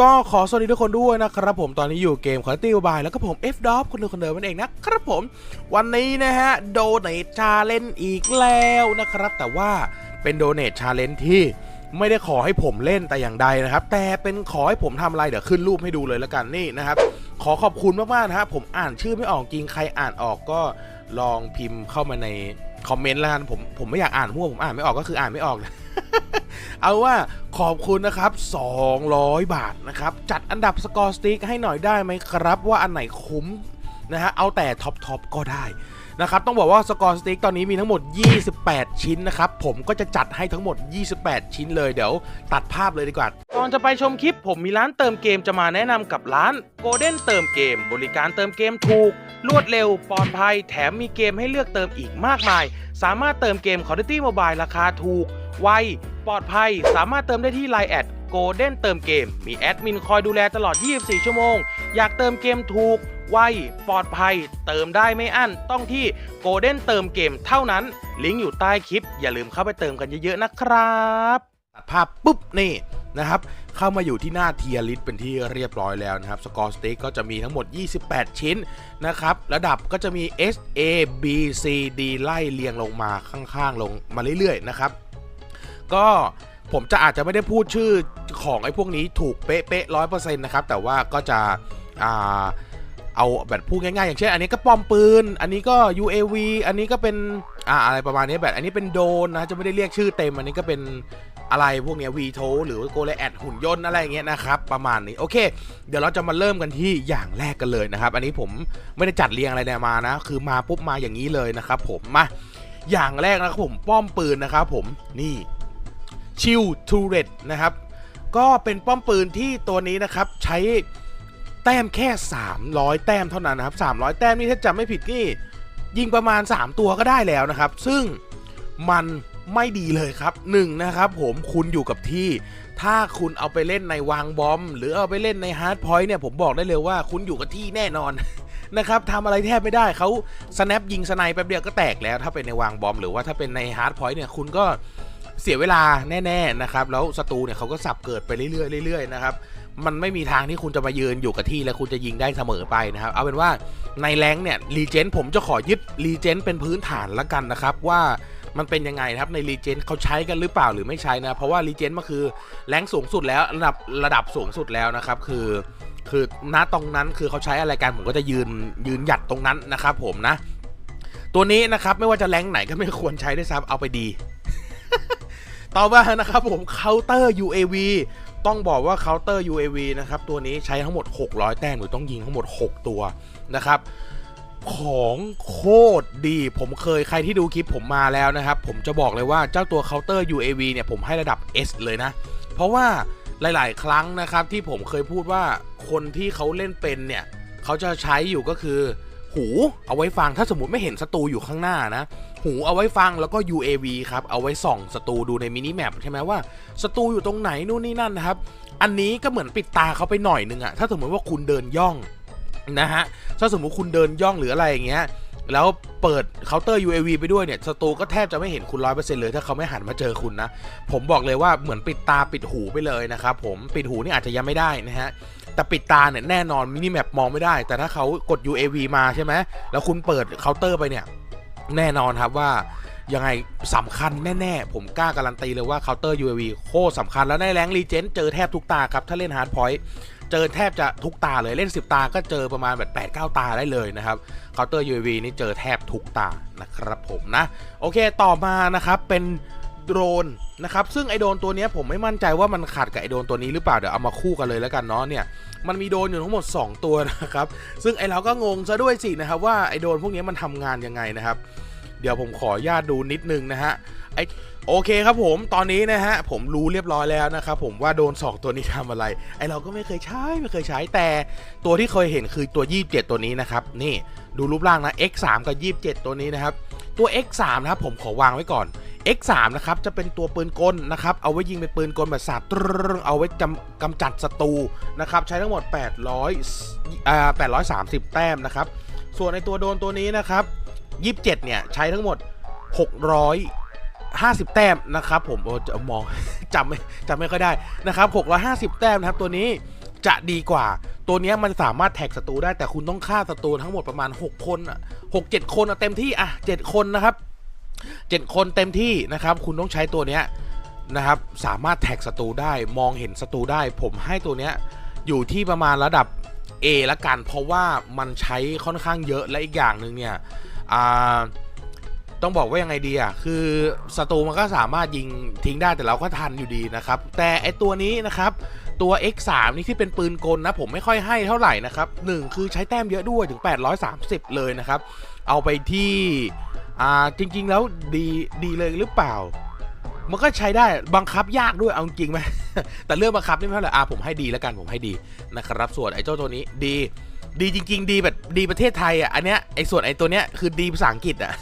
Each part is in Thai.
ก็ขอสวัสดีทุกคนด้วยนะครับผมตอนนี้อยู่เกมคอร์ตี้บายแล้วก็ผม F d o p คนเดิมคนเดิมนั่นเองนะครับผม วันนี้นะฮะโดเน t ชาเลนอีกแล้วนะครับ แต่ว่าเป็นโดเน t ชาเลนที่ไม่ได้ขอให้ผมเล่นแต่อย่างใดนะครับ แต่เป็นขอให้ผมทำอะไรเดี๋ยวขึ้นรูปให้ดูเลยแล้วกันนี่นะครับ ขอขอบคุณมากๆนะครับผมอ่านชื่อไม่ออกจริงใครอ่านออกก็ลองพิมพ์เข้ามาใน คอมเมนต์แล้วกันผมผมไม่อยากอ่านมั่วผมอ่านไม่ออกก็คืออ่านไม่ออกนะเอาว่าขอบคุณนะครับ 200 บาทนะครับ จัดอันดับสกอร์สติ๊กให้หน่อยได้ไหมครับ ว่าอันไหนคุ้มนะฮะเอาแต่ท็อปทอปก็ได้ นะครับต้องบอกว่าสกอร์สติ๊กตอนนี้มีทั้งหมด 28 ชิ้นนะครับผมก็จะจัดให้ทั้งหมด 28 ชิ้นเลยเดี๋ยวตัดภาพเลยดีกว่าก่อนจะไปชมคลิป ผมมีร้านเติมเกมจะมาแนะนำกับร้าน Golden เติมเกม บริการเติมเกมถูก รวดเร็วปลอดภัย แถมมีเกมให้เลือกเติมอีกมากมาย สามารถเติมเกม Call of Duty Mobile ราคาถูก ไว ปลอดภัย สามารถเติมได้ที่ Line แอด Golden เติมเกม มีแอดมินคอยดูแลตลอด 24 ชั่วโมง อยากเติมเกมถูก ไวปลอดภัย เติมได้ไม่อั้น ต้องที่ Golden เติมเกมเท่านั้น ลิงก์อยู่ใต้คลิป อย่าลืมเข้าไปเติมกันเยอะๆนะครับตัดภาพปุ๊บนี่นะครับเข้ามาอยู่ที่หน้าเทียริสเป็นที่เรียบร้อยแล้วนะครับ สกอร์สเต็กก็จะมีทั้งหมด 28 ชิ้นนะครับ ระดับก็จะมี S A B C D ไล่เรียงลงมาข้างๆ ลงมาเรื่อยๆนะครับ ก็ผมจะอาจจะไม่ได้พูดชื่อของไอ้พวกนี้ถูกเป๊ะๆร้อยเปอร์เซ็นต์นะครับ แต่ว่าก็จะอ่า เอาแบบพูดง่ายๆอย่างเช่นอันนี้ก็ป้อมปืน อันนี้ก็ UAV อันนี้ก็เป็นอ่าอะไรประมาณนี้แบบอันนี้เป็นโดนนะจะไม่ได้เรียกชื่อเต็ม อันนี้ก็เป็นอะไรพวกเนี้ยวีโทหรือโกเลแอดหุ่นยนต์อะไรอย่างเงี้ยนะครับประมาณนี้โอเค เดี๋ยวเราจะมาเริ่มกันที่อย่างแรกกันเลยนะครับ อันนี้ผมไม่ได้จัดเรียงอะไรเนี่ยมานะ คือมาปุ๊บมาอย่างนี้เลยนะครับ ผมมาอย่างแรกนะครับผมป้อมปืนนะครับผมนี่ชิลทูเรตนะครับก็เป็นป้อมปืนที่ตัวนี้นะครับใช้ แต้มแค่ 300 แต้มเท่านั้นนะครับ300 แต้มนี่ถ้าจำไม่ผิดนี่ยิงประมาณ 3 ตัวก็ได้แล้วนะครับ ซึ่งมันไม่ดีเลยครับหนึ่งนะครับผมคุณอยู่กับที่ ถ้าคุณเอาไปเล่นในวางบอม หรือเอาไปเล่นในฮาร์ดพอยต์เนี่ยผมบอกได้เลยว่าคุณอยู่กับที่แน่นอนนะครับทำอะไรแทบไม่ได้เขาสแนปยิงสไนแป๊บเดียวก็แตกแล้ว ถ้าเป็นในวางบอม หรือว่าถ้าเป็นในฮาร์ดพอยต์เนี่ยคุณก็เสียเวลาแน่ ๆนะครับ แล้วศัตรูเนี่ยเขาก็สับเกิดไปเรื่อยๆเรื่อยๆนะครับ มันไม่มีทางที่คุณจะมายืนอยู่กับที่แล้วคุณจะยิงได้เสมอไปนะครับ เอาเป็นว่าในแรงเนี่ยรีเจนผมจะขอยึดรีเจนเป็นพื้นฐานละกันนะครับว่ามันเป็นยังไงครับในรีเจนเขาใช้กันหรือเปล่าหรือไม่ใช้นะเพราะว่ารีเจนมันคือแรงสูงสุดแล้วระดับระดับสูงสุดแล้วนะครับ คือคือณตรงนั้นคือเขาใช้อะไรกันผมก็จะยืนยืนหยัดตรงนั้นนะครับผมนะ ตัวนี้นะครับไม่ว่าจะแรงไหนก็ไม่ควรใช้ด้วยซ้ำเอาไปดี ต่อมานะครับผมเคาน์เตอร์ UAV ต้องบอกว่าเคาน์เตอร์ UAV นะครับ ตัวนี้ใช้ทั้งหมด 600 แต้มหรือต้องยิงทั้งหมด 6 ตัวนะครับ ของโคตรดี ผมเคยใครที่ดูคลิปผมมาแล้วนะครับ ผมจะบอกเลยว่าเจ้าตัวเคาน์เตอร์ UAV เนี่ยผมให้ระดับ S เลยนะ เพราะว่าหลาย ๆ ครั้งนะครับที่ผมเคยพูดว่าคนที่เขาเล่นเป็นเนี่ยเขาจะใช้อยู่ก็คือ หูเอาไว้ฟังถ้าสมมติไม่เห็นศัตรูอยู่ข้างหน้านะ หูเอาไว้ฟังแล้วก็ UAV ครับเอาไว้ส่องศัตรูดูในมินิแมปใช่ไหมว่าศัตรูอยู่ตรงไหนนู่นนี่นั่นนะครับ อันนี้ก็เหมือนปิดตาเขาไปหน่อยนึงอะถ้าสมมติว่าคุณเดินย่องนะฮะถ้าสมมติคุณเดินย่องหรืออะไรอย่างเงี้ยแล้วเปิดเคาน์เตอร์ UAV ไปด้วยเนี่ยศัตรูก็แทบจะไม่เห็นคุณร้อยเปอร์เซ็นต์เลย ถ้าเขาไม่หันมาเจอคุณนะ ผมบอกเลยว่าเหมือนปิดตาปิดหูไปเลยนะครับผมปิดหูนี่อาจจะยังไม่ได้นะฮะ แต่ปิดตาเนี่ยแน่นอนมินิแมปมองไม่ได้ แต่ถ้าเขากด UAV มาใช่ไหมแล้วคุณเปิดเคาน์เตอร์ไปเนี่ยแน่นอนครับว่ายังไงสำคัญแน่ๆ ผมกล้าการันตีเลยว่าเคาน์เตอร์ UAV โคตรสำคัญแล้วในแรงรีเจนเจอแทบทุกตาครับ ถ้าเล่นฮาร์ดพอยต์เจอแทบจะทุกตาเลยเล่น 10 ตาก็เจอประมาณแบบ8 9 ตาได้เลยนะครับเคาน์เตอร์ UAV นี่เจอแทบทุกตานะครับผมนะ โอเคต่อมานะครับเป็น โดรนนะครับซึ่งไอโดรนตัวนี้ผมไม่มั่นใจว่ามันขัดกับไอโดรนตัวนี้หรือเปล่าเดี๋ยวเอามาคู่กันเลยแล้วกันเนาะเนี่ยมันมีโดรนอยู่ทั้งหมด 2 ตัวนะครับซึ่งไอเราก็งงซะด้วยสินะครับว่าไอโดรนพวกนี้มันทำงานยังไงนะครับ เดี๋ยวผมขออนุญาตดูนิดนึงนะฮะไอโอเคครับผมตอนนี้นะฮะผมรู้เรียบร้อยแล้วนะครับผมว่าโดนสองตัวนี้ทำอะไร ไอเราก็ไม่เคยใช้ไม่เคยใช้แต่ตัวที่เคยเห็นคือตัว 27 ตัวนี้นะครับนี่ดูรูปร่างนะ X3 กับ 27 ตัวนี้นะครับตัว X3 นะครับผมขอวางไว้ก่อน X3 นะครับจะเป็นตัวปืนกลนะครับเอาไว้ยิงเป็นปืนกลแบบสัตว์เอาไว้จำกำจัดศัตรูนะครับใช้ทั้งหมด 800อ่า830 แต้มนะครับส่วนในตัวโดนตัวนี้นะครับ27 เนี่ยใช้ทั้งหมด650 แต้มนะครับผมโอ้จะมองจำไม่จำไม่ค่อยได้นะครับ650 แต้มนะครับตัวนี้จะดีกว่า ตัวนี้มันสามารถแท็กศัตรูได้แต่คุณต้องฆ่าศัตรูทั้งหมดประมาณ 6 คนอะหกเจ็ดคนอะเต็มที่อะเจ็ดคนนะครับ เจ็ดคนเต็มที่นะครับ คุณต้องใช้ตัวเนี้ยนะครับ สามารถแท็กศัตรูได้มองเห็นศัตรูได้ ผมให้ตัวเนี้ยอยู่ที่ประมาณระดับ A ละกัน เพราะว่ามันใช้ค่อนข้างเยอะและอีกอย่างหนึ่งเนี่ยต้องบอกว่ายังไงดีอะคือศัตรูมันก็สามารถยิงทิ้งได้แต่เราก็ทันอยู่ดีนะครับ แต่ไอตัวนี้นะครับตัว X3 นี่ที่เป็นปืนกลนะ ผมไม่ค่อยให้เท่าไหร่นะครับหนึ่งคือใช้แต้มเยอะด้วยถึง 830 เลยนะครับ เอาไปที่ อ่าจริง ๆ แล้วดีดีเลยหรือเปล่า มันก็ใช้ได้บังคับยากด้วยเอาจริงไหมแต่เรื่องบังคับนี่ไม่เท่าไหร่อ่าผมให้ดีแล้วกันผมให้ดีนะครับ ส่วนไอ้เจ้าตัวนี้ดีดีจริง ๆ ดีแบบดีประเทศไทยอะอันเนี้ยไอ้ส่วนไอ้ตัวเนี้ยคือดีภาษาอังกฤษอะ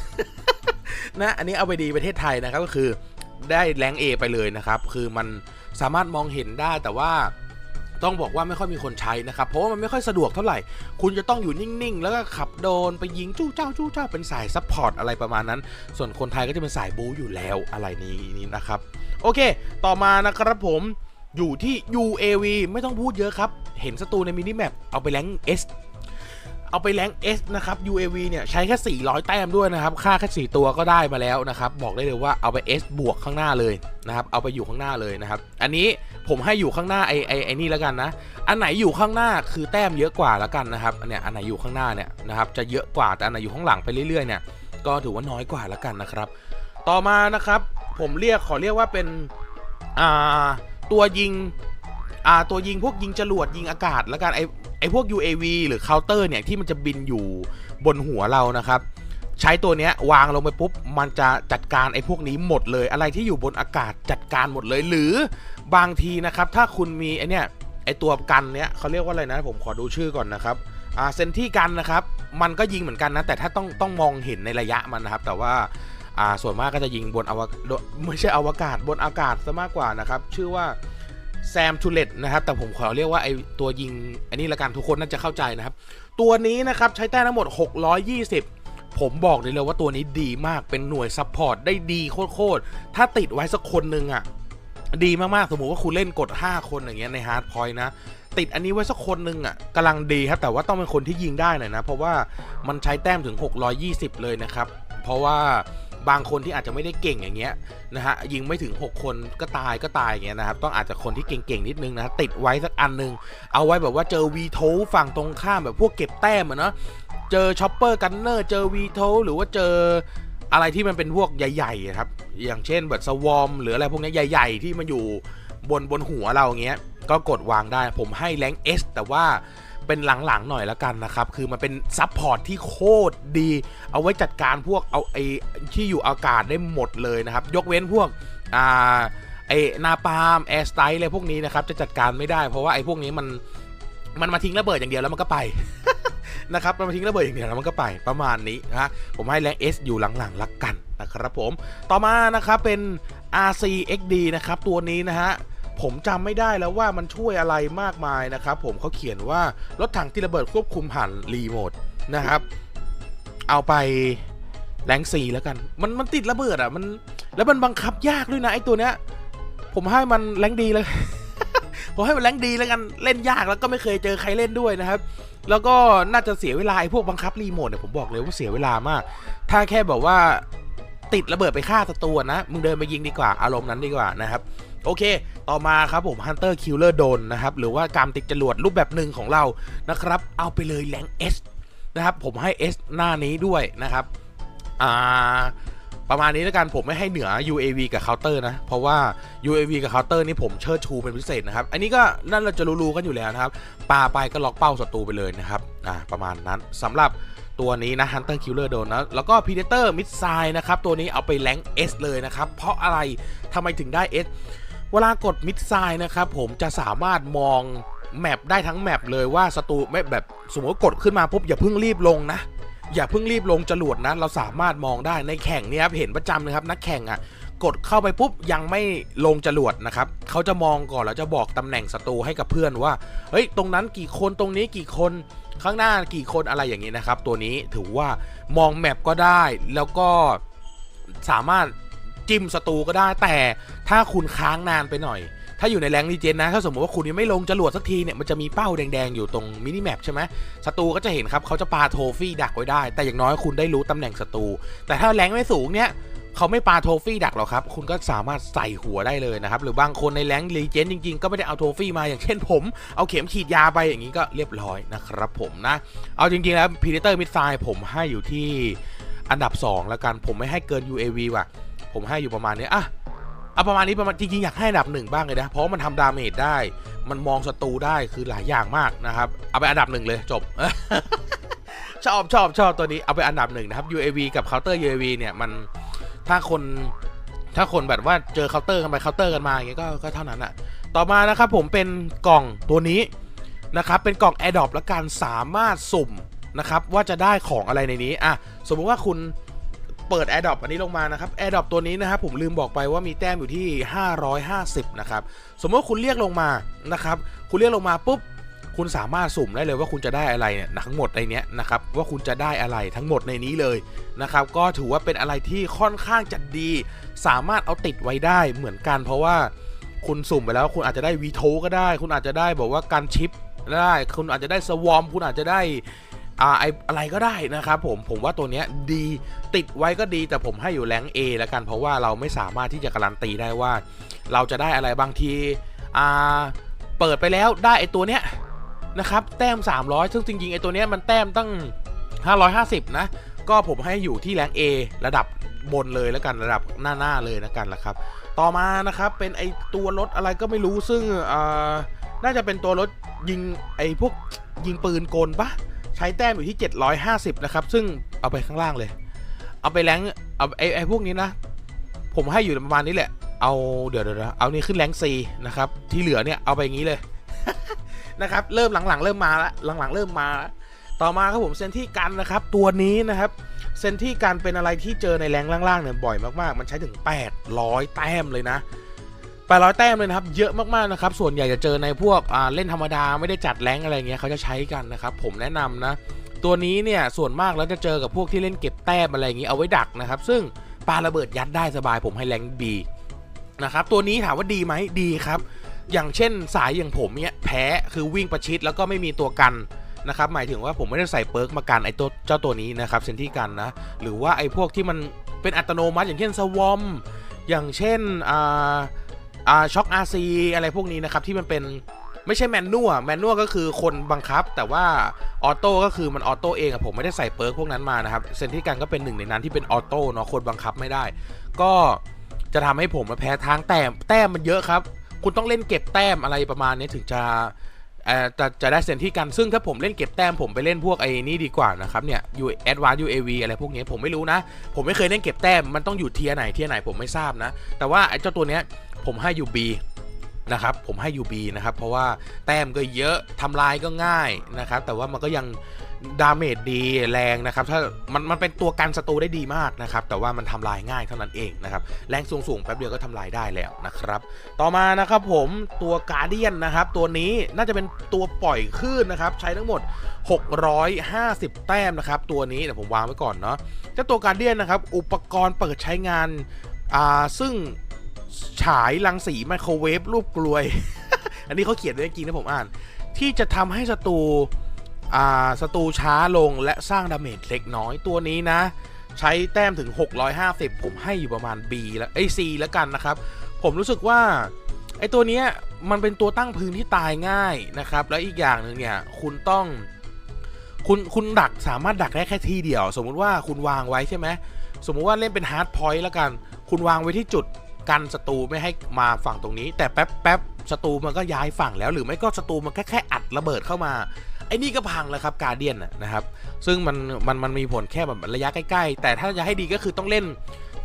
นะอันนี้เอาไปดีประเทศไทยนะครับก็คือได้แรงเอไปเลยนะครับ คือมันสามารถมองเห็นได้แต่ว่า ต้องบอกว่าไม่ค่อยมีคนใช้นะครับ เพราะว่ามันไม่ค่อยสะดวกเท่าไหร่ คุณจะต้องอยู่นิ่งๆ แล้วก็ขับโดนไปยิงจู้เจ้าจู้เจ้าเป็นสายซัพพอร์ตอะไรประมาณนั้น ส่วนคนไทยก็จะเป็นสายบู๊อยู่แล้วอะไรนี้นี้นะครับ โอเค ต่อมานะครับผมอยู่ที่ UAV ไม่ต้องพูดเยอะครับ เห็นศัตรูในมินิแมปเอาไปแรง S เอาไปแรง S นะครับ UAV เนี่ยใช้แค่ 400 แต้มด้วยนะครับ ค่าแค่4ตัวก็ได้มาแล้วนะครับ บอกได้เลยว่าเอาไป S บวกข้างหน้าเลยนะครับ เอาไปอยู่ข้างหน้าเลยนะครับ อันนี้ผมให้อยู่ข้างหน้าไอ้ไอ้ไอ้นี่แล้วกันนะ อันไหนอยู่ข้างหน้าคือแต้มเยอะกว่าแล้วกันนะครับอันเนี้ยอันไหนอยู่ข้างหน้าเนี่ยนะครับจะเยอะกว่าแต่อันไหนอยู่ข้างหลังไปเรื่อยๆเนี่ยก็ถือว่าน้อยกว่าแล้วกันนะครับ ต่อมานะครับ ผมเรียกขอเรียกว่าเป็นอ่าตัวยิง อ่าตัวยิงพวกยิงจรวดยิงอากาศแล้วกันไอไอพวก UAV หรือเคาน์เตอร์เนี่ยที่มันจะบินอยู่บนหัวเรานะครับ ใช้ตัวเนี้ยวางลงไปปุ๊บ มันจะจัดการไอพวกนี้หมดเลย อะไรที่อยู่บนอากาศจัดการหมดเลย หรือบางทีนะครับ ถ้าคุณมีไอเนี้ยไอตัวกันเนี้ยเขาเรียกว่าอะไรนะ ผมขอดูชื่อก่อนนะครับอ่าเซนที่กันนะครับ มันก็ยิงเหมือนกันนะ แต่ถ้าต้องต้องมองเห็นในระยะมันนะครับ แต่ว่าอ่าส่วนมากก็จะยิงบนอวกาศไม่ใช่อวกาศบนอากาศซะมากกว่านะครับ ชื่อว่า แซมทูเลตนะครับแต่ผมขอเรียกว่าไอตัวยิงอันนี้ละกันทุกคนน่าจะเข้าใจนะครับ ตัวนี้นะครับใช้แต้มทั้งหมด 620 ผมบอกเลยเลยว่าตัวนี้ดีมากเป็นหน่วยซัพพอร์ตได้ดีโคตรๆถ้าติดไว้สักคนหนึ่งอะ่ะดีมากๆ สมมติว่าคุณเล่นกด 5 คนอย่างเงี้ยในฮาร์ดพอยต์นะ ติดอันนี้ไว้สักคนหนึ่งอะ่ะกำลังดีครับ แต่ว่าต้องเป็นคนที่ยิงได้หน่อยนะ เพราะว่ามันใช้แต้มถึง 620 เลยนะครับ เพราะว่า บางคนที่อาจจะไม่ได้เก่งอย่างเงี้ยนะฮะยิงไม่ถึง 6 คนก็ตายก็ตายอย่างเงี้ยนะครับต้องอาจจะคนที่เก่งๆนิดนึงนะติดไว้สักอันหนึง เอาไว้แบบว่าเจอวีโทฝั่งตรงข้ามแบบพวกเก็บแต้มอะเนาะเจอช็อปเปอร์กันเนอร์เจอวีโทหรือว่าเจออะไรที่มันเป็นพวกใหญ่ๆครับอย่างเช่นแบบสวอมหรืออะไรพวกนี้ใหญ่ ๆ ที่มันอยู่บนบนหัวเราอย่างเงี้ยก็กดวางได้ผมให้แรง S แต่ว่า เป็นหลังๆหน่อยล้วกันนะครับ คือมันเป็นซับพอร์ตที่โคตรดี เอาไว้จัดการพวกเอาไอ้ที่อยู่อากาศได้หมดเลยนะครับ ยกเว้นพวกอ่าไอนาปาล์มแอร์สไตล์อะไรพวกนี้นะครับจะจัดการไม่ได้ เพราะว่าไอพวกนี้มันมันมาทิ้งระเบิดอย่างเดียวแล้วมันก็ไปนะครับมันมาทิ้งระเบิดอย่างเดียวแล้วมันก็ไปประมาณนี้นะฮะผมให้แรง S อยู่หลังๆละกันนะครับผมต่อมานะครับเป็น RCXD นะครับตัวนี้นะฮะ ผมจำไม่ได้แล้วว่ามันช่วยอะไรมากมายนะครับ ผมเขาเขียนว่ารถถังที่ระเบิดควบคุมผ่านรีโมทนะครับ เอาไปแรงสีแล้วกัน มันมันติดระเบิดอะมัน แล้วมันบังคับยากด้วยนะไอตัวเนี้ย ผมให้มันแรงดีเลย ผมให้มันแรงดีแล้วกันเล่นยากแล้วก็ไม่เคยเจอใครเล่นด้วยนะครับ แล้วก็น่าจะเสียเวลาไอ้พวกบังคับรีโมทเนี่ยผมบอกเลยว่าเสียเวลามาก ถ้าแค่แบบว่าติดระเบิดไปฆ่าศัตรูนะ มึงเดินไปยิงดีกว่า อารมณ์นั้นดีกว่านะครับ โอเค ต่อมาครับผม Hunter Killer Drone นะครับ หรือว่าการติดจรวดรูปแบบหนึ่งของเรานะครับ เอาไปเลยแรง S นะครับ ผมให้ S หน้านี้ด้วยนะครับ อ่า ประมาณนี้แล้วกันผมไม่ให้เหนือ UAV กับเคาน์เตอร์นะ เพราะว่า UAV กับเคาน์เตอร์นี่ผมเชิดชูเป็นพิเศษนะครับ อันนี้ก็นั่นเราจะรู้ๆกันอยู่แล้วนะครับ ปาไปก็ล็อกเป้าศัตรูไปเลยนะครับ อ่า ประมาณนั้นสำหรับตัวนี้นะ Hunter Killer Drone นะ แล้วก็ Predator Missile นะครับ ตัวนี้เอาไปแรง S เลยนะครับ เพราะอะไรทำไมถึงได้ S เวลากด Missile นะครับผมจะสามารถมองแมปได้ทั้งแมปเลยว่าศัตรูไม่แบบสมมติกดขึ้นมาปุ๊บอย่าเพิ่งรีบลงนะ อย่าเพิ่งรีบลงจรวดนะเราสามารถมองได้ในแข่งเนี่ยครับเห็นประจำนะครับนักแข่งอะกดเข้าไปปุ๊บยังไม่ลงจรวดนะครับเขาจะมองก่อนแล้วจะบอกตำแหน่งศัตรูให้กับเพื่อนว่าเฮ้ยตรงนั้นกี่คนตรงนี้กี่คนข้างหน้ากี่คนอะไรอย่างนี้นะครับ ตัวนี้ถือว่ามองแมปก็ได้แล้วก็สามารถ จิ้มศัตรูก็ได้ แต่ถ้าคุณค้างนานไปหน่อย ถ้าอยู่ในแรงรีเจนนะ ถ้าสมมติว่าคุณยังไม่ลงจรวดสักทีเนี่ย มันจะมีเป้าแดงๆ อยู่ตรงมินิแมปใช่ไหมศัตรูก็จะเห็นครับเขาจะปาโทฟี่ดักไว้ได้ แต่อย่างน้อยคุณได้รู้ตำแหน่งศัตรู แต่ถ้าแรงไม่สูงเนี่ยเขาไม่ปาโทฟี่ดักหรอกครับ คุณก็สามารถใส่หัวได้เลยนะครับ หรือบางคนในแรงรีเจนจริงๆ ก็ไม่ได้เอาโทฟี่มาอย่างเช่นผม เอาเข็มฉีดยาไปอย่างนี้ก็เรียบร้อยนะครับผมนะ เอาจริงๆแล้วพีเดเตอร์มิดไซผมให้อยู่ที่อันดับ 2 แล้วกันผมไม่ให้เกิน UAV ว่ะ ผมให้อยู่ประมาณนี้อะเอาประมาณนี้ประมาณจริงๆอยากให้อันดับหนึ่งบ้างเลยนะ เพราะมันทำดาเมจได้ มันมองศัตรูได้คือหลายอย่างมากนะครับ เอาไปอันดับหนึ่งเลยจบ ชอบชอบชอบตัวนี้เอาไปอันดับหนึ่งนะครับ UAV กับเคาน์เตอร์ UAV เนี่ยมันถ้าคนถ้าคนแบบว่าเจอเคาน์เตอร์กันไปเคาน์เตอร์กันมาอย่างเงี้ยก็ก็เท่านั้นอะต่อมานะครับผมเป็นกล่องตัวนี้นะครับเป็นกล่อง a i r d r o p และการสามารถสุ่มนะครับว่าจะได้ของอะไรในนี้อะสมมุติว่าคุณ เปิด a i r d r o p อันนี้ลงมานะครับ a i r d r o p ตัวนี้นะครับผมลืมบอกไปว่ามีแต้มอยู่ที่ 550 นะครับ สมมติว่าคุณเรียกลงมานะครับ คุณเรียกลงมาปุ๊บคุณสามารถสุ่มได้เลยว่าคุณจะได้อะไรเนี่ยทั้งหมดในนี้นะครับว่าคุณจะได้อะไรทั้งหมดในนี้เลยนะครับก็ถือว่าเป็นอะไรที่ค่อนข้างจะดี สามารถเอาติดไว้ได้เหมือนกัน เพราะว่าคุณสุ่มไปแล้วคุณอาจจะได้วีโทก็ได้ คุณอาจจะได้บอกว่าการชิปได้ คุณอาจจะได้สวอมคุณอาจจะได้ อะไรก็ได้นะครับผมผมว่าตัวเนี้ยดีติดไว้ก็ดีแต่ผมให้อยู่แรง A แล้วกัน เพราะว่าเราไม่สามารถที่จะการันตีได้ว่า เราจะได้อะไรบางทีอ่าเปิดไปแล้วได้ไอตัวเนี้ยนะครับแต้ม 300 ซึ่งจริงๆไอตัวเนี้ยมันแต้มตั้ง 550 นะ ก็ผมให้อยู่ที่แรง A ระดับบนเลยแล้วกันระดับหน้าๆเลยแล้วกันละครับ ต่อมานะครับเป็นไอตัวรถอะไรก็ไม่รู้ซึ่งอ่าน่าจะเป็นตัวรถยิงไอพวกยิงปืนกลปะ ใช้แต้มอยู่ที่ 750 นะครับ ซึ่งเอาไปข้างล่างเลย เอาไปแรงเอาไอ้ไอ้พวกนี้นะ ผมให้อยู่ประมาณนี้แหละ เอาเดี๋ยวเดี๋ยวเดี๋ยวเอานี่ขึ้นแรง C นะครับ ที่เหลือเนี่ยเอาไปอย่างนี้เลยนะครับ เริ่มหลังๆ เริ่มมาล้วหลังๆ เริ่มมาล้วต่อมาครับผมเซนที่กันนะครับ ตัวนี้นะครับเซนที่กันเป็นอะไรที่เจอในแรงล่างๆเนี่ยบ่อยมากๆ มันใช้ถึง 800 แต้มเลยนะ 800 แต้มเลยนะครับ เยอะมากๆนะครับ ส่วนใหญ่จะเจอในพวกเล่นธรรมดาไม่ได้จัดแรงอะไรเงี้ยเขาจะใช้กันนะครับ ผมแนะนำนะ ตัวนี้เนี่ยส่วนมากแล้วจะเจอกับพวกที่เล่นเก็บแต้มอะไรอย่างงี้เอาไว้ดักนะครับ ซึ่งปาระเบิดยัดได้สบายผมให้แรงบีนะครับตัวนี้ถามว่าดีไหมดีครับ อย่างเช่นสายอย่างผมเนี่ยแพ้คือวิ่งประชิดแล้วก็ไม่มีตัวกันนะครับหมายถึงว่าผมไม่ได้ใส่เปิร์กมากันไอ้ตัวเจ้าตัวนี้นะครับเซนที่กันนะหรือว่าไอ้พวกที่มันเป็นอัตโนมัติอย่างเช่นสวอมอย่างเช่นอ่า อ่าช็อคอาร์ซีอะไรพวกนี้นะครับ ที่มันเป็นไม่ใช่แมนนวลแมนนวลก็คือคนบังคับ แต่ว่าออโต้ก็คือมันออโต้เองอะผมไม่ได้ใส่เปิร์กพวกนั้นมานะครับเซนที่กันก็เป็นหนึ่งในนั้นที่เป็นออโต้เนาะคนบังคับไม่ได้ ก็จะทำให้ผมมาแพ้ทางแต้มแต้มมันเยอะครับ คุณต้องเล่นเก็บแต้มอะไรประมาณนี้ถึงจะ เอ่จะจะได้เซนที่กันซึ่งถ้าผมเล่นเก็บแต้มผมไปเล่นพวกไอ้นี่ดีกว่านะครับเนี่ยยูแอดวานยูเอวีอะไรพวกนี้ผมไม่รู้นะ ผมไม่เคยเล่นเก็บแต้มมันต้องอยู่เทียไหนเทียไหนผมไม่ทราบนะ แต่ว่าไอ้เจ้าตัวเนี้ยผมให้ยูบีนะครับผมให้ UB นะครับเพราะว่าแต้มก็เยอะทำลายก็ง่ายนะครับแต่ว่ามันก็ยัง ดาเมจดีแรงนะครับถ้ามันมันเป็นตัวกันศัตรูได้ดีมากนะครับแต่ว่ามันทำลายง่ายเท่านั้นเองนะครับแรงสูงๆแป๊บเดียวก็ทำลายได้แล้วนะครับ ต่อมานะครับผมตัวการเดียนนะครับตัวนี้น่าจะเป็นตัวปล่อยคลื่นนะครับใช้ทั้งหมด 650 แต้มนะครับตัวนี้เดี๋ยวผมวางไว้ก่อนเนาะเจ้าตัวการเดียนนะครับอุปกรณ์เปิดใช้งานอ่าซึ่งฉายรังสีไมโครเวฟรูปกลวย อันนี้เขาเขียนไว้จริงนะผมอ่าน ที่จะทำให้ศัตรู ศัตรูช้าลงและสร้างดาเมจเล็กน้อยตัวนี้นะ ใช้แต้มถึง 650 ผมให้อยู่ประมาณ B แล้วไอ้ C แล้วกันนะครับ ผมรู้สึกว่าไอ้ตัวนี้มันเป็นตัวตั้งพื้นที่ตายง่ายนะครับ แล้วอีกอย่างหนึ่งเนี่ยคุณต้องคุณคุณดักสามารถดักได้แค่ที่เดียว สมมุติว่าคุณวางไว้ใช่ไหมสมมุติว่าเล่นเป็นฮาร์ดพอยต์แล้วกัน คุณวางไว้ที่จุดกันศัตรูไม่ให้มาฝั่งตรงนี้ แต่แป๊บแป๊บศัตรูมันก็ย้ายฝั่งแล้ว หรือไม่ก็ศัตรูมันแค่แค่อัดระเบิดเข้ามา อ้นี่ก็พังแล้วครับการเดียนนะครับ ซึ่งมันมันมันมีผลแค่แบบระยะใกล้ๆ แต่ถ้าจะให้ดีก็คือต้องเล่น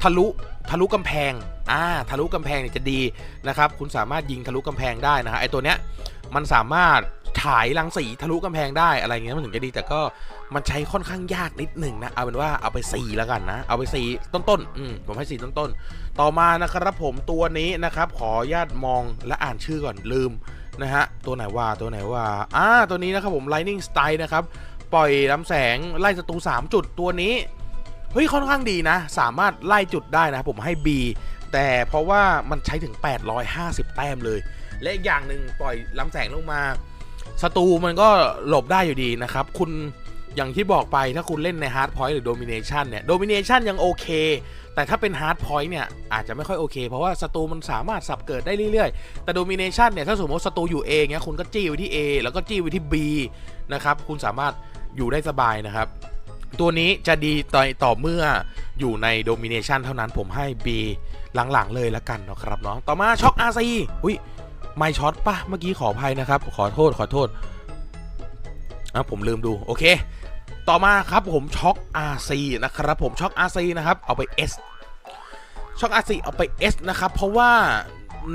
ทะลุทะลุกำแพง อ่า ทะลุกำแพงเนี่ยจะดีนะครับ คุณสามารถยิงทะลุกำแพงได้นะฮะไอตัวเนี้ยมันสามารถฉายรังสีทะลุกำแพงได้อะไรเงี้ยมันถึงจะดีแต่ก็มันใช้ค่อนข้างยากนิดหนึ่งนะเอาเป็นว่าเอาไป 4 แล้วกันนะ เอาไป 4 ต้นๆอืมผมให้ 4 ต้นๆต่อมานะครับผมตัวนี้นะครับ ขออนุญาตมองและอ่านชื่อก่อนลืม นะฮะ ตัวไหนว่าตัวไหนว่าอ่าตัวนี้นะครับผม Lightning Strike นะครับ ปล่อยลำแสงไล่ศัตรู3 จุดตัวนี้ เฮ้ย ค่อนข้างดีนะ สามารถไล่จุดได้นะผมให้ B แต่เพราะว่ามันใช้ถึง 850 แต้มเลย และอีกอย่างหนึ่งปล่อยลำแสงลงมาศัตรูมันก็หลบได้อยู่ดีนะครับ คุณอย่างที่บอกไปถ้าคุณเล่นในฮาร์ดพอยต์หรือโดมิเนชันเนี่ยโดมิเนชันยังโอเค แต่ถ้าเป็นฮาร์ดพอยต์เนี่ยอาจจะไม่ค่อยโอเค เพราะว่าศัตรูมันสามารถสับเกิดได้เรื่อยๆ แต่โดมิเนชันเนี่ยถ้าสมมติศัตรูอยู่ A เงี้ยคุณก็จี้ไว้ที่ A แล้วก็จี้ไว้ที่ B นะครับคุณสามารถอยู่ได้สบายนะครับ ตัวนี้จะดีต่อต่อเมื่ออยู่ในโดมิเนชันเท่านั้นผมให้ B หลังๆเลยละกันนะครับเนาะต่อมาช็อค RC อุ้ยไม่ช็อตปะเมื่อกี้ขออภัยนะครับ ขอโทษขอโทษอะผมลืมดู โอเค ต่อมาครับผมช็อค RC นะครับผมช็อค RC นะครับเอาไป S ช็อค RC เอาไป S นะครับเพราะว่า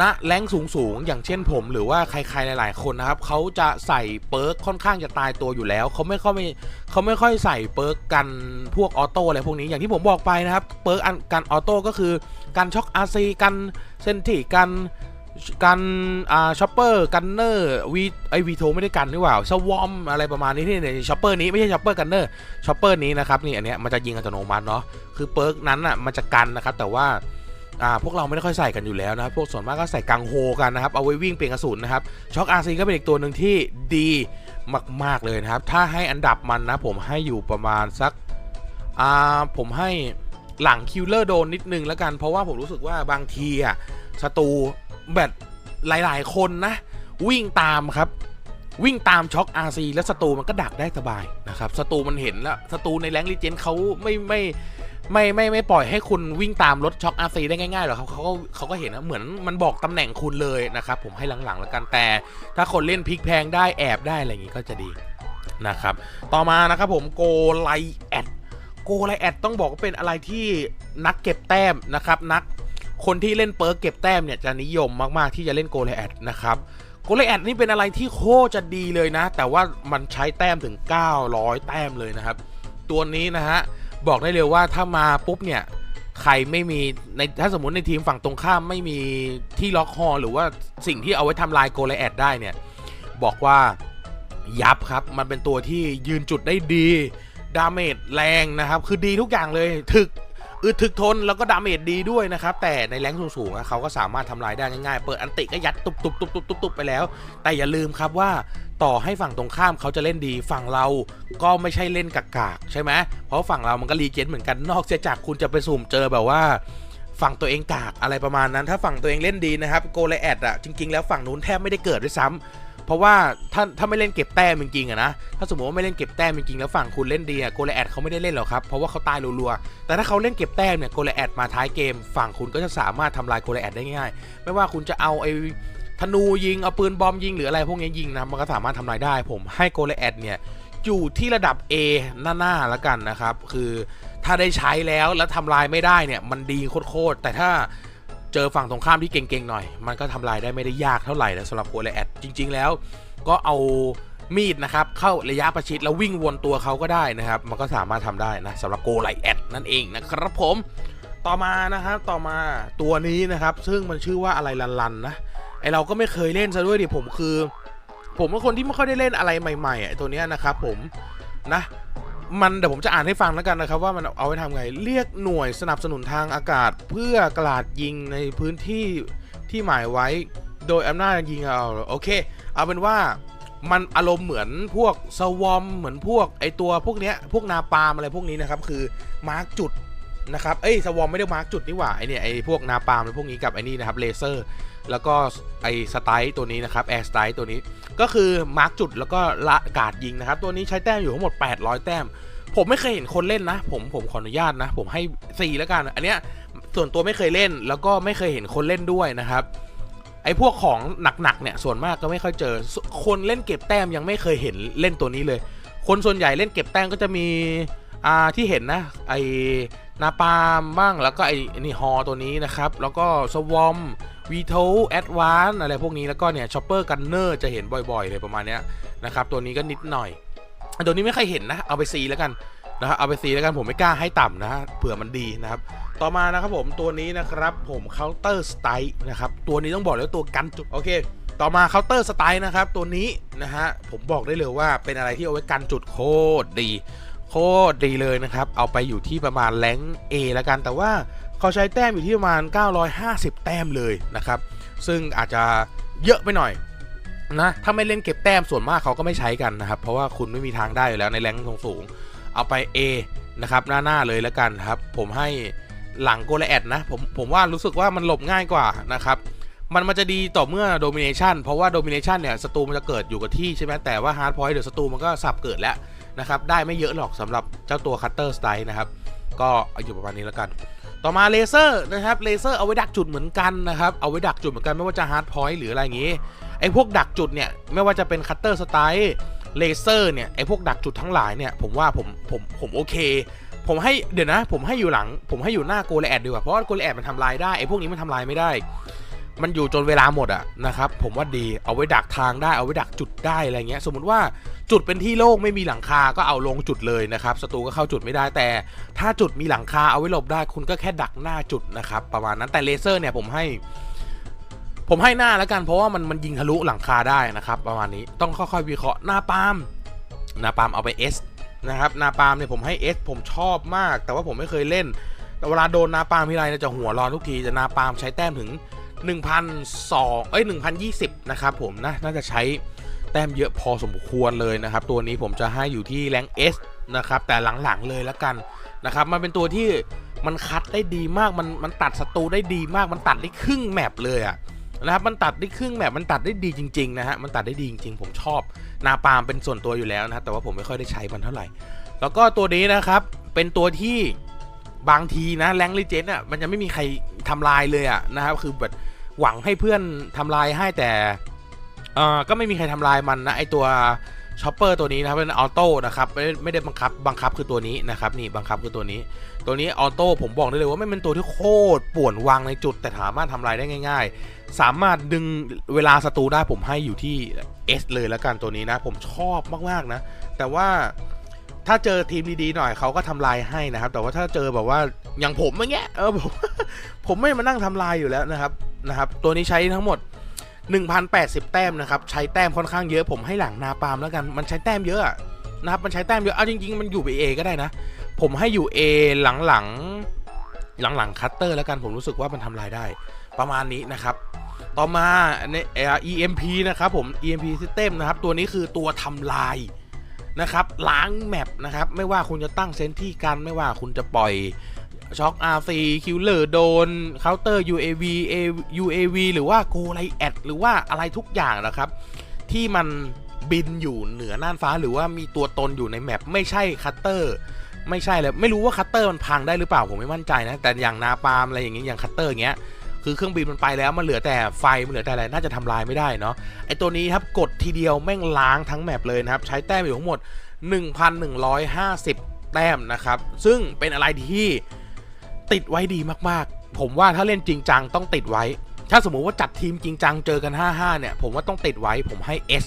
ณแรงสูงสูงอย่างเช่นผม หรือว่าใครๆหลายๆคนนะครับเขาจะใส่เปิร์กค่อนข้างจะตายตัวอยู่แล้วเขาไม่ค่อยเขาไม่ค่อยใส่เปิร์กกันพวกออโต้อะไรพวกนี้อย่างที่ผมบอกไปนะครับเปิร์กอันกันออโต้ก็คือการช็อค RC กันเซนติกัน กันอ่าช็อปเปอร์กันเนอร์วีไอวีโทไม่ได้กันนี่หว่าสวอมอะไรประมาณนี้ที่ในช็อปเปอร์นี้ไม่ใช่ช็อปเปอร์กันเนอร์ช็อปเปอร์นี้นะครับนี่อันเนี้ยมันจะยิงอัตโนมัติเนาะคือเปิร์กนั้นอะมันจะกันนะครับแต่ว่าอ่าพวกเราไม่ได้ค่อยใส่กันอยู่แล้วนะพวกส่วนมากก็ใส่กังโฮกันนะครับเอาไว้วิ่งเปลี่ยนกระสุนนะครับช็อคอาร์ซีก็เป็นอีกตัวหนึ่งที่ดีมากๆเลยนะครับถ้าให้อันดับมันนะผมให้อยู่ประมาณสักอ่าผมให้หลังคิลเลอร์โดนนิดนึงแล้วกันเพราะว่าผมรู้สึกว่าบางทีอะศัตรู แบบหลาย ๆ คนนะ วิ่งตามครับ วิ่งตามช็อค RC แล้วศัตรูมันก็ดักได้สบายนะครับศัตรูมันเห็นแล้วศัตรูในแรงลิเจนเขาไม่ไม่ไม่ไม่ไม่ปล่อยให้คุณวิ่งตามรถช็อค RC ได้ง่ายๆหรอกเขาเขาก็เขาก็เห็นนะเหมือนมันบอกตำแหน่งคุณเลยนะครับ ผมให้หลังๆแล้วกันแต่ ถ้าคนเล่นพลิกแพงได้แอบได้อะไรอย่างงี้ก็จะดีนะครับ ต่อมานะครับผมโกไลแอดโกไลแอดต้องบอกว่าเป็นอะไรที่นักเก็บแต้มนะครับ นัก คนที่เล่นเปิร์กเก็บแต้มเนี่ยจะนิยมมากๆที่จะเล่นโกลแอดนะครับโกลเลแอดนี่เป็นอะไรที่โคจะดีเลยนะ แต่ว่ามันใช้แต้มถึง 900 แต้มเลยนะครับ ตัวนี้นะฮะบอกได้เลยว่าถ้ามาปุ๊บเนี่ยใครไม่มีในถ้าสมมติในทีมฝั่งตรงข้ามไม่มีที่ล็อกฮอหรือว่าสิ่งที่เอาไว้ทำลายโกลเลแอดได้เนี่ยบอกว่ายับครับมันเป็นตัวที่ยืนจุดได้ดีดาเมจแรงนะครับ คือดีทุกอย่างเลยถึก อึดถึกทนแล้วก็ดาเมจดีด้วยนะครับ แต่ในแรงสูงๆเขาก็สามารถทำลายได้ง่ายๆ เปิดอันติก็ยัดตุบตุบตุบตุบตุบไปแล้ว แต่อย่าลืมครับว่าต่อให้ฝั่งตรงข้ามเขาจะเล่นดีฝั่งเราก็ไม่ใช่เล่นกากๆใช่ไหมเพราะฝั่งเรามันก็รีเจนเหมือนกันนอกเสียจากคุณจะไปสุ่มเจอแบบว่าฝั่งตัวเองกากอะไรประมาณนั้น ถ้าฝั่งตัวเองเล่นดีนะครับโกเลแอดอะจริงๆแล้วฝั่งนู้นแทบไม่ได้เกิดด้วยซ้ำ เพราะว่าถ้าถ้าไม่เล่นเก็บแต้มจริงๆอะนะ ถ้าสมมติว่าไม่เล่นเก็บแต้มจริงๆแล้วฝั่งคุณเล่นดีอะโกเลแอดเขาไม่ได้เล่นหรอกครับ เพราะว่าเขาตายรัวๆ แต่ถ้าเขาเล่นเก็บแต้มเนี่ยโกลแอดมาท้ายเกม ฝั่งคุณก็จะสามารถทำลายโกลแอดได้ง่ายๆ ไม่ว่าคุณจะเอาไอ้ธนูยิง เอาปืนบอมยิงหรืออะไรพวกนี้ยิงนะมันก็สามารถทำลายได้ ผมให้โกลแอดเนี่ยอยู่ที่ระดับ A หน้าๆแล้วกันนะครับ คือถ้าได้ใช้แล้วแล้วทำลายไม่ได้เนี่ยมันดีโคตรๆแต่ถ้า เจอฝั่งตรงข้ามที่เก่งๆหน่อย มันก็ทำลายได้ไม่ได้ยากเท่าไหร่นะสำหรับโกลแอดจริง ๆ แล้วก็เอามีดนะครับเข้าระยะประชิดแล้ววิ่งวนตัวเขาก็ได้นะครับ มันก็สามารถทำได้นะสำหรับโกไลแอดนั่นเองนะครับผมต่อมานะครับต่อมาตัวนี้นะครับ ซึ่งมันชื่อว่าอะไรลันๆนะไอเราก็ไม่เคยเล่นซะด้วยดิผมคือ ผมเป็นคนที่ไม่ค่อยได้เล่นอะไรใหม่ๆไอตัวเนี้ยนะครับผมนะ มันเดี๋ยวผมจะอ่านให้ฟังแล้วกันนะครับ ว่ามันเอาไว้ทำไง เรียกหน่วยสนับสนุนทางอากาศ เพื่อกลาดยิงในพื้นที่ที่หมายไว้ โดยอำนาจยิงเอาโอเค เอาเป็นว่ามันอารมณ์เหมือนพวกสวอมเหมือนพวกไอตัวพวกเนี้ยพวกนาปาล์มอะไรพวกนี้นะครับ คือมาร์กจุด นะครับ เอ้ยสวอมไม่ได้มาร์กจุดนี่หว่าไอเนี่ยไอพวกนาปามอะไรพวกนี้กับไอนี่นะครับเลเซอร์แล้วก็ไอสไตล์ตัวนี้นะครับแอร์สไตล์ตัวนี้ก็คือมาร์กจุดแล้วก็ละกาดยิงนะครับ ตัวนี้ใช้แต้มอยู่ทั้งหมด 800 แต้ม ผมไม่เคยเห็นคนเล่นนะ ผมผมขออนุญาตนะ ผมให้ 4 แล้วกัน อันเนี้ยส่วนตัวไม่เคยเล่นแล้วก็ไม่เคยเห็นคนเล่นด้วยนะครับไอ้พวกของหนักๆเนี่ยส่วนมากก็ไม่ค่อยเจอ คนเล่นเก็บแต้มยังไม่เคยเห็นเล่นตัวนี้เลย คนส่วนใหญ่เล่นเก็บแต้มก็จะมีอ่าที่เห็นนะไอ นาปาล์มบ้างแล้วก็ไอ้นี่ฮอตัวนี้นะครับ แล้วก็สวอมวีโทแอดวานอะไรพวกนี้แล้วก็เนี่ยชอปเปอร์กันเนอร์จะเห็นบ่อยๆเลยประมาณเนี้ยนะครับ ตัวนี้ก็นิดหน่อย ตัวนี้ไม่เคยเห็นนะ เอาไปซีแล้วกันนะครับเอาไปซีแล้วกันผมไม่กล้าให้ต่ำนะเผื่อมันดีนะครับ ต่อมานะครับผมตัวนี้นะครับผม Counter Strike นะครับตัวนี้ต้องบอกเลยว่าตัวกันจุดโอเค ต่อมา Counter Strike นะครับตัวนี้นะฮะผมบอกได้เลยว่าเป็นอะไรที่เอาไว้กันจุดโคตรดี โคตรดีเลยนะครับ เอาไปอยู่ที่ประมาณแรงเอแล้วกัน แต่ว่าเขาใช้แต้มอยู่ที่ประมาณ 950 แต้มเลยนะครับ ซึ่งอาจจะเยอะไปหน่อยนะ ถ้าไม่เล่นเก็บแต้มส่วนมากเขาก็ไม่ใช้กันนะครับ เพราะว่าคุณไม่มีทางได้อยู่แล้วในแรงสูงๆเอาไป A นะครับหน้าๆเลยแล้วกันครับ ผมให้หลังโกลแอดนะผมผมว่ารู้สึกว่ามันหลบง่ายกว่านะครับมันมันจะดีต่อเมื่อโดมิเนชันเพราะว่าโดมิเนชันเนี่ยศัตรูมันจะเกิดอยู่กับที่ใช่ไหมแต่ว่าฮาร์ดพอยต์เดี๋ยวศัตรูมันก็สับเกิดแล้ว นะครับ ได้ไม่เยอะหรอกสำหรับเจ้าตัวคัตเตอร์สไตล์นะครับ ก็เอาอยู่ประมาณนี้แล้วกัน ต่อมาเลเซอร์นะครับ เลเซอร์เอาไว้ดักจุดเหมือนกันนะครับ เอาไว้ดักจุดเหมือนกันไม่ว่าจะฮาร์ดพอยต์หรืออะไรอย่างงี้ ไอ้พวกดักจุดเนี่ยไม่ว่าจะเป็นคัตเตอร์สไตล์เลเซอร์เนี่ยไอ้พวกดักจุดทั้งหลายเนี่ยผมว่าผมผมผมโอเค ผมให้เดี๋ยวนะ ผมให้อยู่หลัง ผมให้อยู่หน้าโกลแอดดีกว่าเพราะว่าโกลแอดมันทำลายได้ไอ้พวกนี้มันทำลายไม่ได้ มันอยู่จนเวลาหมดอะนะครับผมว่าดีเอาไว้ดักทางได้เอาไว้ดักจุดได้อะไรเงี้ย สมมติว่า จุดเป็นที่โล่งไม่มีหลังคาก็เอาลงจุดเลยนะครับศัตรูก็เข้าจุดไม่ได้แต่ ถ้าจุดมีหลังคาเอาไว้หลบได้คุณก็แค่ดักหน้าจุดนะครับประมาณนั้นแต่เลเซอร์เนี่ยผมให้ ผมให้หน้าแล้วกันเพราะว่ามันมันยิงทะลุหลังคาได้นะครับ ประมาณนี้ต้องค่อยๆวิเคราะห์หน้าปามหน้าปามเอาไป S นะครับหน้าปามเนี่ยผมให้ S ผมชอบมาก แต่ว่าผมไม่เคยเล่น แต่เวลาโดนนาปาล์มทีไรเนี่ยจะหัวร้อนทุกทีจะนาปาล์มใช้แต้มถึง 1,002เอ้ย1,020 นะครับผมนะน่าจะใช้ แต้มเยอะพอสมควรเลยนะครับ ตัวนี้ผมจะให้อยู่ที่แรง S นะครับ แต่หลังๆเลยแล้วกันนะครับ มันเป็นตัวที่มันคัดได้ดีมาก มันมันตัดศัตรูได้ดีมาก มันตัดได้ครึ่งแมปเลยอะนะครับมันตัดได้ครึ่งแมปมันตัดได้ดีจริงๆนะฮะมันตัดได้ดีจริงๆ ผมชอบนาปามเป็นส่วนตัวอยู่แล้วนะแต่ว่าผมไม่ค่อยได้ใช้มันเท่าไหร่ แล้วก็ตัวนี้นะครับเป็นตัวที่บางทีนะแรงลิเจนอะมันจะไม่มีใครทำลายเลยอะนะครับคือแบบหวังให้เพื่อนทำลายให้แต่ อ่อก็ไม่มีใครทำลายมันนะไอตัวชอปเปอร์ตัวนี้นะครับเป็นออโต้นะครับไม่ได้ไม่ได้บังคับบังคับคือตัวนี้นะครับนี่บังคับคือตัวนี้ ตัวนี้ออโต้ผมบอกได้เลยว่าไม่เป็นตัวที่โคตรป่วนวางในจุด แต่สามารถทำลายได้ง่าย ๆ สามารถดึงเวลาศัตรูได้ผมให้อยู่ที่ S เลยแล้วกันตัวนี้นะ ผมชอบมากๆนะ แต่ว่าถ้าเจอทีมดีๆหน่อยเขาก็ทำลายให้นะครับ แต่ว่าถ้าเจอแบบว่าอย่างผมอย่างเงี้ยเออผมผมไม่มานั่งทำลายอยู่แล้วนะครับนะครับ ตัวนี้ใช้ทั้งหมด 1,080 แต้มนะครับ ใช้แต้มค่อนข้างเยอะผมให้หลังนาปาล์มแล้วกัน มันใช้แต้มเยอะนะครับ มันใช้แต้มเยอะ เอาจริง ๆ มันอยู่ไป A ก็ได้นะ ผมให้อยู่ A หลังหลังหลังหลังคัตเตอร์แล้วกัน ผมรู้สึกว่ามันทำลายได้ ประมาณนี้นะครับ ต่อมาใน EMP นะครับผม EMP System นะครับ ตัวนี้คือตัวทำลายนะครับ ล้างแมปนะครับ ไม่ว่าคุณจะตั้งเซนที่กัน ไม่ว่าคุณจะปล่อย ช็อค RC คิลเลอร์โดนเคาน์เตอร์ UAV UAV หรือว่าโกไลแอดหรือว่าอะไรทุกอย่างนะครับ ที่มันบินอยู่เหนือน่านฟ้าหรือว่ามีตัวตนอยู่ในแมปไม่ใช่คัตเตอร์ไม่ใช่เลยไม่รู้ว่าคัตเตอร์มันพังได้หรือเปล่าผมไม่มั่นใจนะ แต่อย่างนาปาล์มอะไรอย่างเงี้ยอย่างคัตเตอร์อย่างเงี้ยคือเครื่องบินมันไปแล้วมันเหลือแต่ไฟมันเหลือแต่อะไรน่าจะทำลายไม่ได้เนาะไอตัวนี้ครับกดทีเดียวแม่งล้างทั้งแมปเลยนะครับ ใช้แต้มอยู่ทั้งหมด 1,150 แต้มนะครับ ซึ่งเป็นอะไรที่ ติดไว้ดีมากๆ ผมว่าถ้าเล่นจริงจังต้องติดไว้ ถ้าสมมุติว่าจัดทีมจริงจังเจอกัน 5-5 เนี่ย ผมว่าต้องติดไว้ผมให้ S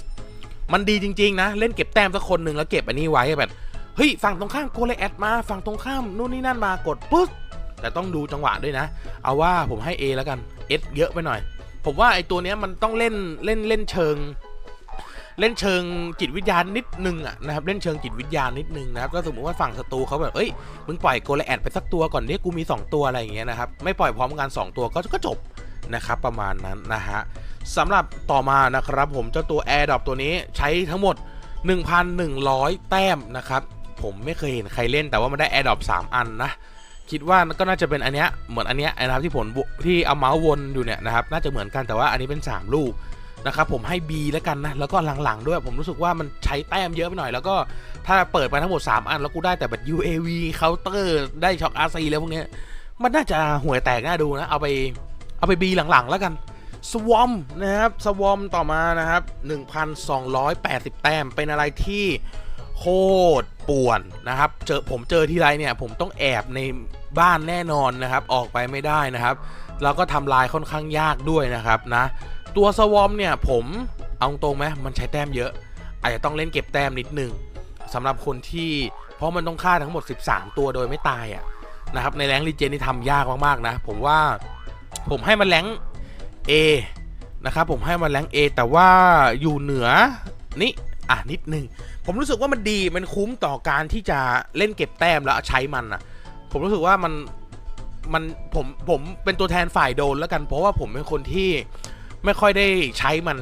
มันดีจริง ๆ นะ เล่นเก็บแต้มสักคนหนึ่งแล้วเก็บอันนี้ไว้แบบเฮ้ยฝั่งตรงข้ามโกเลแอดมาฝั่งตรงข้ามนู่นนี่นั่นมากดปุ๊บแต่ต้องดูจังหวะด้วยนะ เอาว่าผมให้ A แล้วกัน S เยอะไปหน่อย ผมว่าไอตัวเนี้ยมันต้องเล่นเล่นเล่นเชิง เล่นเชิงจิตวิทยานิดนึงอะนะครับเล่นเชิงจิตวิทยานิดนึงนะครับก็สมมติว่าฝั่งศัตรูเขาแบบเอ้ยมึงปล่อยโกลแอดไปสักตัวก่อนเนี่ยกูมี 2 ตัวอะไรอย่างเงี้ยนะครับไม่ปล่อยพร้อมกัน 2 ตัวก็ก็จบนะครับประมาณนั้นนะฮะสำหรับต่อมานะครับผมเจ้าตัว Air d r o p ตัวนี้ใช้ทั้งหมด 1,100 แต้มนะครับผมไม่เคยเห็นใครเล่นแต่ว่ามันได้ Air d r o p 3 อันนะคิดว่าก็น่าจะเป็นอันเนี้ยเหมือนอันเนี้ยนะครับที่ผลที่เอาเมาส์วนอยู่เนี่ยนะครับน่าจะเหมือนกันแต่ว่าอันนี้เป็น 3 ลูก นะครับผมให้ B แล้วกันนะ แล้วก็หลังๆด้วยผมรู้สึกว่ามันใช้แต้มเยอะไปหน่อย แล้วก็ถ้าเปิดไปทั้งหมด 3 อันแล้วกูได้แต่แบบ UAV เคาน์เตอร์ได้ช็อค RC แล้วพวกเนี้ยมันน่าจะห่วยแตกน่าดูนะ เอาไปเอาไป B หลังๆแล้วกันสวอมนะครับสวอมต่อมานะครับ 1,280 แต้มเป็นอะไรที่โคตรป่วนนะครับ เจอผมเจอทีไรเนี่ย ผมต้องแอบในบ้านแน่นอนนะครับ ออกไปไม่ได้นะครับ แล้วก็ทำลายค่อนข้างยากด้วยนะครับนะ ตัวสวอมเนี่ยผมเอาตรงไหมมันใช้แต้มเยอะ อาจจะต้องเล่นเก็บแต้มนิดนึงสำหรับคนที่เพราะมันต้องฆ่าทั้งหมด 13 ตัวโดยไม่ตายอะ่ะนะครับในแรงรีเจนนี่ทำยากมากๆนะ ผมว่าผมให้มันแรง A นะครับผมให้มันแรง A แต่ว่าอยู่เหนือนี่อะนิดนึง ผมรู้สึกว่ามันดีมันคุ้มต่อการที่จะเล่นเก็บแต้มแล้วใช้มันอะผมรู้สึกว่ามันมันผมผมเป็นตัวแทนฝ่ายโดนแล้วกันเพราะว่าผมเป็นคนที่ ไม่ค่อยได้ใช้มัน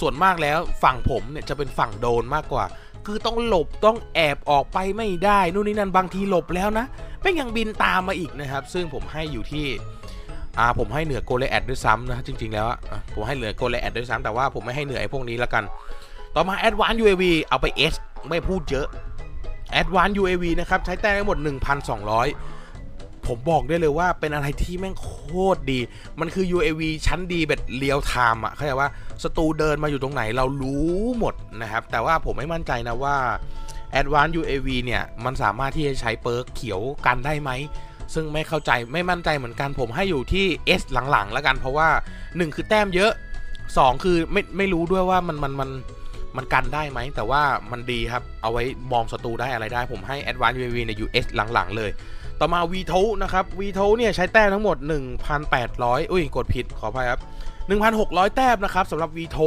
ส่วนมากแล้วฝั่งผมเนี่ยจะเป็นฝั่งโดนมากกว่า คือต้องหลบต้องแอบออกไปไม่ได้นู่นนี่นั่นบางทีหลบแล้วนะแม่ยังบินตามมาอีกนะครับ ซึ่งผมให้อยู่ที่อ่าผมให้เหนือโกเลแอดด้วยซ้ำนะจริง ๆ แล้วผมให้เหนือโกเลแอดด้วยซ้ำแต่ว่าผมไม่ให้เหนือไอ้พวกนี้แล้วกัน ต่อมา Advanced UAV เอาไป S ไม่พูดเยอะ Advanced UAV นะครับใช้แต้มทั้งหมด 1,200 ผมบอกได้เลยว่าเป็นอะไรที่แม่งโคตรดี มันคือ UAV ชั้นดีแบบเรียลไทม์อะเข้าใจว่าศัตรูเดินมาอยู่ตรงไหนเรารู้หมดนะครับ แต่ว่าผมไม่มั่นใจนะว่า Advanced UAV เนี่ย มันสามารถที่จะใช้เปิร์กเขียวกันได้ไหม ซึ่งไม่เข้าใจไม่มั่นใจเหมือนกันผมให้อยู่ที่ S หลังๆ แล้วกัน เพราะว่า 1 คือแต้มเยอะ 2 คือไม่ไม่รู้ด้วยว่ามันมันมันมันกันได้ไหม แต่ว่ามันดีครับ เอาไว้มองศัตรูได้อะไรได้ ผมให้ Advanced UAV เนี่ยอยู่ S หลังๆ เลย ต่อมา v t o นะครับ v t o เนี่ยใช้แต้มทั้งหมด 1,800 อุ้ย กดผิดขออภัยครับ 1,600 แต้มนะครับสำหรับ v t o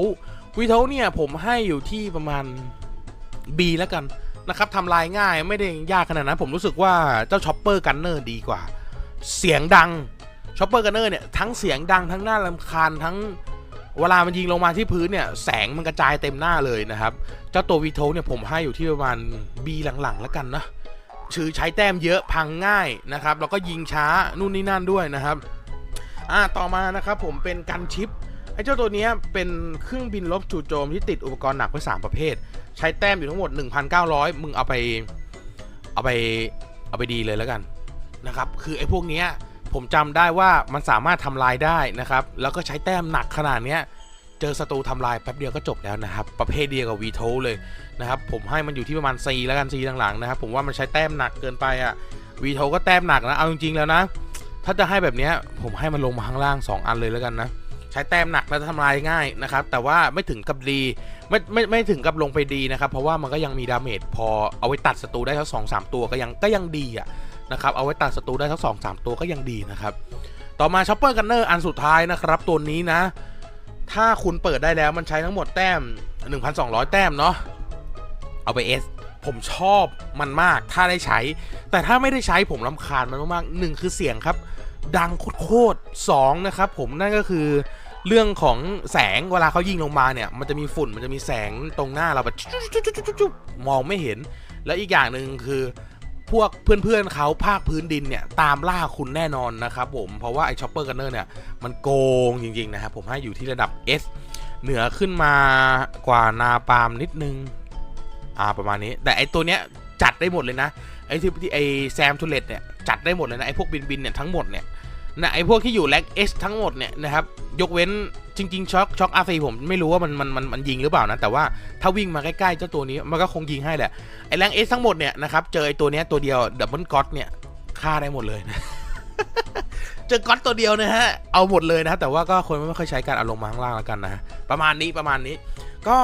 v t o เนี่ยผมให้อยู่ที่ประมาณ B แล้วกันนะครับทำลายง่ายไม่ได้ยากขนาดนั้น ผมรู้สึกว่าเจ้าช็อปเปอร์กันเนอร์ดีกว่า เสียงดังช็อปเปอร์กันเนอร์เนี่ยทั้งเสียงดังทั้งหน้าลำคาญทั้งเวลามันยิงลงมาที่พื้นเนี่ยแสงมันกระจายเต็มหน้าเลยนะครับ เจ้าตัว v t o เนี่ยผมให้อยู่ที่ประมาณ B หลังๆแล้วกันนะ ชื่อใช้แต้มเยอะพังง่ายนะครับแล้วก็ยิงช้านู่นนี่นั่นด้วยนะครับอ่าต่อมานะครับผมเป็นกันชิปไอ้เจ้าตัวนี้เป็นเครื่องบินลบจู่โจมที่ติดอุปกรณ์หนักไว้3ประเภท ใช้แต้มอยู่ทั้งหมด 1,900 มึงเอาไปเอาไปเอาไปดีเลยแล้วกันนะครับคือไอ้พวกนี้ผมจำได้ว่ามันสามารถทำลายได้นะครับ แล้วก็ใช้แต้มหนักขนาดเนี้ย เจอศัตรูทำลายแป๊บเดียวก็จบแล้วนะครับ ประเภทเดียวกับวีโทเลยนะครับผมให้มันอยู่ที่ประมาณ C แล้วกัน C หลังๆนะครับผมว่ามันใช้แต้มหนักเกินไปอะวีโทก็แต้มหนักนะเอาจริงๆแล้วนะ ถ้าจะให้แบบนี้ผมให้มันลงมาข้างล่าง 2 อันเลยแล้วกันนะใช้แต้มหนักแล้วทำลายง่ายนะครับ แต่ว่าไม่ถึงกับดีไม่ไม่ไม่ถึงกับลงไปดีนะครับ เพราะว่ามันก็ยังมีดาเมจพอเอาไว้ตัดศัตรูได้ทั้งสองสามตัวก็ยังก็ยังดีอะนะครับเอาไว้ตัดศัตรูได้ทั้งสองสามตัวก็ยังดีนะครับ ต่อมาช็อปเปอร์กันเนอร์อันสุดท้ายนะครับตัวนี้นะ ถ้าคุณเปิดได้แล้วมันใช้ทั้งหมดแต้ม 1,200 แต้มเนาะเอาไป S ผมชอบมันมากถ้าได้ใช้ แต่ถ้าไม่ได้ใช้ผมลำคาญมันมากๆหนึ่งคือเสียงครับ ดังโคตรสองนะครับผมนั่นก็คือเรื่องของแสงเวลาเขายิงลงมาเนี่ย มันจะมีฝุ่นมันจะมีแสงตรงหน้าเราแบบมองไม่เห็น แล้วอีกอย่างหนึ่งคือ พวกเพื่อนๆเขาภาคพื้นดินเนี่ยตามล่าคุณแน่นอนนะครับผมเพราะว่าไอช็อปเปอร์กันเนอร์เนี่ยมันโกงจริงๆนะครับผมให้อยู่ที่ระดับ S เหนือขึ้นมากว่านาปามนิดนึงอ่าประมาณนี้ แต่ไอตัวเนี้ยจัดได้หมดเลยนะไอที่ที่ไอแซมทูเลตเนี่ยจัดได้หมดเลยนะไอพวกบินบินๆเนี่ยทั้งหมดเนี่ย นะไอพวกที่อยู่แล็กเอสทั้งหมดเนี่ยนะครับยกเว้นจริงๆช็อคช็อคอาร์ซีผมไม่รู้ว่ามันมันมันมันยิงหรือเปล่านะ แต่ว่าถ้าวิ่งมาใกล้ๆเจ้าตัวนี้มันก็คงยิงให้แหละไอแรงเอสทั้งหมดเนี่ยนะครับเจอไอตัวเนี้ยตัวเดียวดับเบิลก็อตเนี่ยฆ่าได้หมดเลยนะเจอก๊อตตัวเดียวนะฮะเอาหมดเลยนะแต่ว่าก็คนไม่ค่อยใช้การเอาลงมาข้างล่างแล้วกันนะประมาณนี้ประมาณนี้ ก็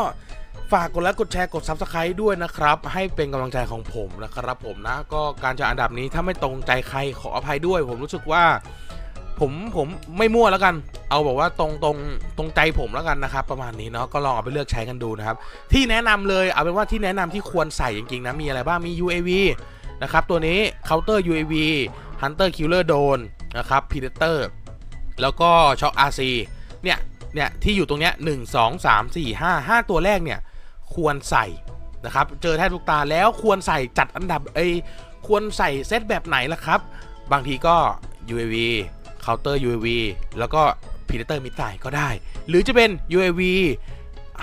ฝากกดไลค์กดแชร์กด Subscribe ด้วยนะครับ ให้เป็นกำลังใจของผมนะครับผมนะ ก็การจะอันดับนี้ถ้าไม่ตรงใจใครขออภัยด้วย ผมรู้สึกว่า ผมผมไม่มั่วแล้วกัน เอาบอกว่าตรงตรงตรงใจผมแล้วกันนะครับ ประมาณนี้เนาะก็ลองเอาไปเลือกใช้กันดูนะครับ ที่แนะนำเลยเอาเป็นว่าที่แนะนำที่ควรใส่จริงๆนะมีอะไรบ้างมี UAV นะครับตัวนี้ Counter UAV Hunter Killer Drone นะครับ Predator แล้วก็ช็อค RC เนี่ยเนี่ยที่อยู่ตรงเนี้ยหนึ่งสองสามสี่ห้าห้าตัวแรกเนี่ยควรใส่นะครับเจอแทบทุกตาแล้วควรใส่จัดอันดับเอควรใส่เซตแบบไหนล่ะครับ บางทีก็ UAV Counter UAV แล้วก็ Predator Missile ก็ได้ หรือจะเป็น UAV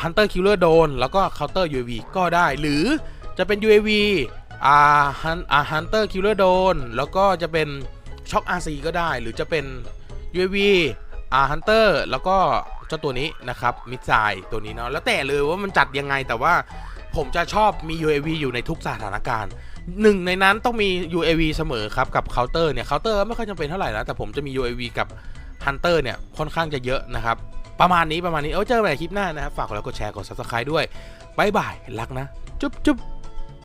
Hunter Killer Drone แล้วก็ Counter UAV ก็ได้ หรือจะเป็น UAV อ่า Hun- อ่า Hunter Killer Drone แล้วก็จะเป็นช็อค RC ก็ได้ หรือจะเป็น UAV อ่า Hunter แล้วก็เจ้าตัวนี้นะครับมิดไซตัวนี้เนาะแล้วแต่เลยว่ามันจัดยังไงแต่ว่าผมจะชอบมี UAV อยู่ในทุกสถานการณ์ หนึ่งในนั้นต้องมี UAV เสมอครับ กับเคาน์เตอร์เนี่ยเคาน์เตอร์ไม่ค่อยจำเป็นเท่าไหร่นะ แต่ผมจะมี UAV กับ Hunter เนี่ย ค่อนข้างจะเยอะนะครับ ประมาณนี้ประมาณนี้ เอาเจอกันใหม่คลิปหน้านะครับ ฝากกดไลค์กดแชร์กด Subscribe ด้วยบายบายรักนะ จุ๊บจุ๊บ